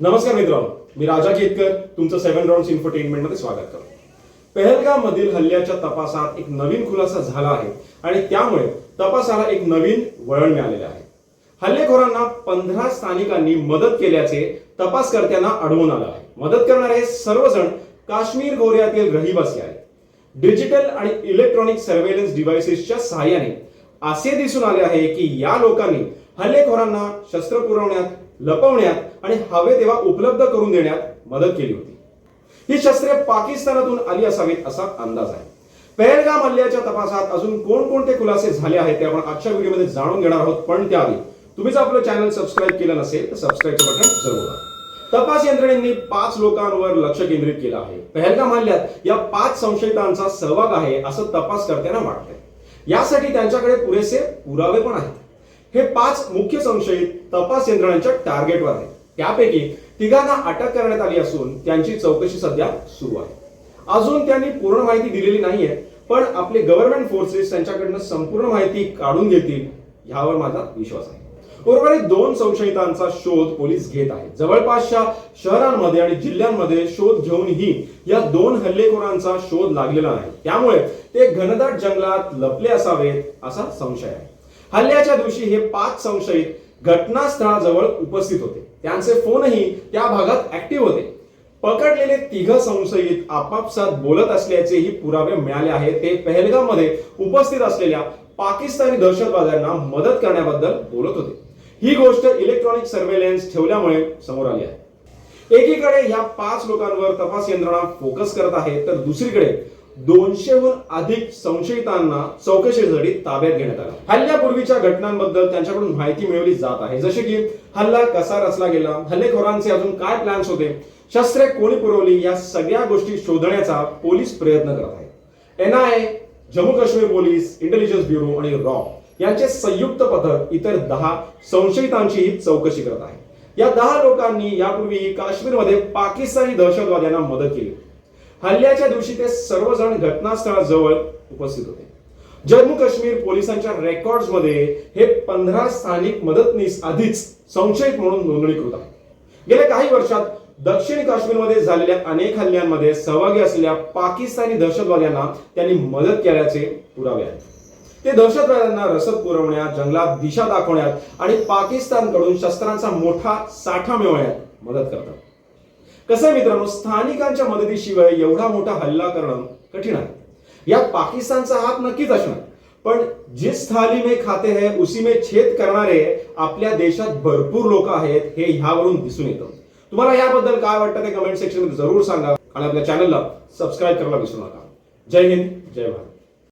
नमस्कार मित्रांनो मी राजा केतकर तुमचं सेव्हन राऊंड इन्फोटेनमेंटमध्ये स्वागत करतो. पहलगाम मधील हल्ल्याच्या तपासात एक नवीन खुलासा झाला आहे आणि त्यामुळे तपासाला एक नवीन वळण मिळालेले आहे. हल्लेखोरांना पंधरा स्थानिकांनी मदत केल्याचे तपासकर्त्यांना आढळून आलं आहे. मदत करणारे हे सर्वजण काश्मीर खोऱ्यातील रहिवासी आहेत. डिजिटल आणि इलेक्ट्रॉनिक सर्व्हेलन्स डिव्हाइसेसच्या सहाय्याने असे दिसून आले आहे की या लोकांनी हल्लेखोरांना शस्त्र पुरवण्यात लपवण्यात आणि हवे तेव्हा उपलब्ध करून देण्यात मदत केली होती. ही शस्त्रे पाकिस्तानातून आली असावीत असा अंदाज आहे. पहलगाम हल्ल्याच्या तपासात अजून कोणकोणते खुलासे झाले आहेत ते आपण आजच्या व्हिडिओमध्ये जाणून घेणार आहोत. पण त्याआधी जर आपलं चॅनल सबस्क्राईब केलं नसेल तर सबस्क्राईबचं बटन जरूर तपास यंत्रणेंनी पाच लोकांवर लक्ष केंद्रित केलं आहे. पहलगाम हल्ल्यात या पाच संशयितांचा सहभाग आहे असं तपासकर्त्यांना वाटतंय. यासाठी त्यांच्याकडे पुरेसे पुरावे पण आहेत. हे पाच मुख्य संशयित तपास यंत्रणांच्या टार्गेटवर आहेत. त्यापैकी तिघांना अटक करण्यात आली असून त्यांची चौकशी सध्या सुरू आहे. अजून त्यांनी पूर्ण माहिती दिलेली नाहीये पण आपले गव्हर्नमेंट फोर्सेस त्यांच्याकडनं संपूर्ण माहिती काढून घेतील यावर माझा विश्वास आहे. उर्वरित दोन संशयितांचा शोध पोलीस घेत आहेत. जवळपासच्या शहरांमध्ये आणि जिल्ह्यांमध्ये शोध घेऊनही या दोन हल्लेखोरांचा शोध लागलेला नाही. त्यामुळे ते घनदाट जंगलात लपले असावेत असा संशय आहे. हल्ल्याच्या दिवशी हे पाच संशयित घटनास्थळाजवळ उपस्थित होते. त्यांचे फोनही त्या भागात ऍक्टिव्ह होते. पकडलेले तिघ संशयित आपापसात बोलत असल्याचेही पुरावे मिळाले आहेत. ते पहलगाममध्ये उपस्थित असलेल्या पाकिस्तानी दहशतवाद्यांना मदत करण्याबद्दल बोलत होते. ही गोष्ट इलेक्ट्रॉनिक सर्व्हेलन्स ठेवल्यामुळे समोर आली आहे. एकीकडे या पाच लोकांवर तपास यंत्रणा फोकस करत आहे तर दुसरीकडे दोनशेहून अधिक संशयितांना चौकशीसाठी ताब्यात घेण्यात आलं. हल्ल्यापूर्वीच्या घटनांबद्दल त्यांच्याकडून माहिती मिळवली जात आहे. जसे की हल्ला कसा रचला गेला हल्लेखोरांचे अजून काय प्लॅन्स होते शस्त्रे कोणी पुरवली या सगळ्या गोष्टी शोधण्याचा पोलीस प्रयत्न करत आहेत. NIA Jammu Kashmir police intelligence bureau आणि रॉ यांचे संयुक्त पथक इतर दहा संशयितांचीही चौकशी करत आहे. या दहा लोकांनी यापूर्वी काश्मीरमध्ये पाकिस्तानी दहशतवाद्यांना मदत केली. हल्ल्याच्या दिवशी ते सर्वजण घटनास्थळाजवळ उपस्थित होते. जम्मू काश्मीर पोलिसांच्या रेकॉर्डमध्ये हे पंधरा स्थानिक मदतनीस आधीच संशयित म्हणून नोंदणीकृत आहे गेल्या काही वर्षात दक्षिण काश्मीरमध्ये झालेल्या अनेक हल्ल्यांमध्ये सहभागी असलेल्या पाकिस्तानी दहशतवाद्यांना त्यांनी मदत केल्याचे पुरावे आहेत. ते दहशतवाद्यांना रसद पुरवण्यात जंगलात दिशा दाखवण्यात आणि पाकिस्तानकडून शस्त्रांचा मोठा साठा मिळवण्यात मदत करतात. कसं आहे मित्रांनो स्थानिकांच्या मदतीशिवाय एवढा मोठा हल्ला करणं कठीण आहे. यात पाकिस्तानचा हात नक्कीच असणार. पण जिस थाली में खाते है उसी में छेद करणारे आपल्या देशात भरपूर लोक आहेत हे ह्यावरून दिसून येतं. तुम्हाला याबद्दल काय वाटतं ते कमेंट सेक्शनमध्ये जरूर सांगा. आणि आपल्या चॅनलला सबस्क्राईब करायला विसरू नका. जय हिंद जय भारत.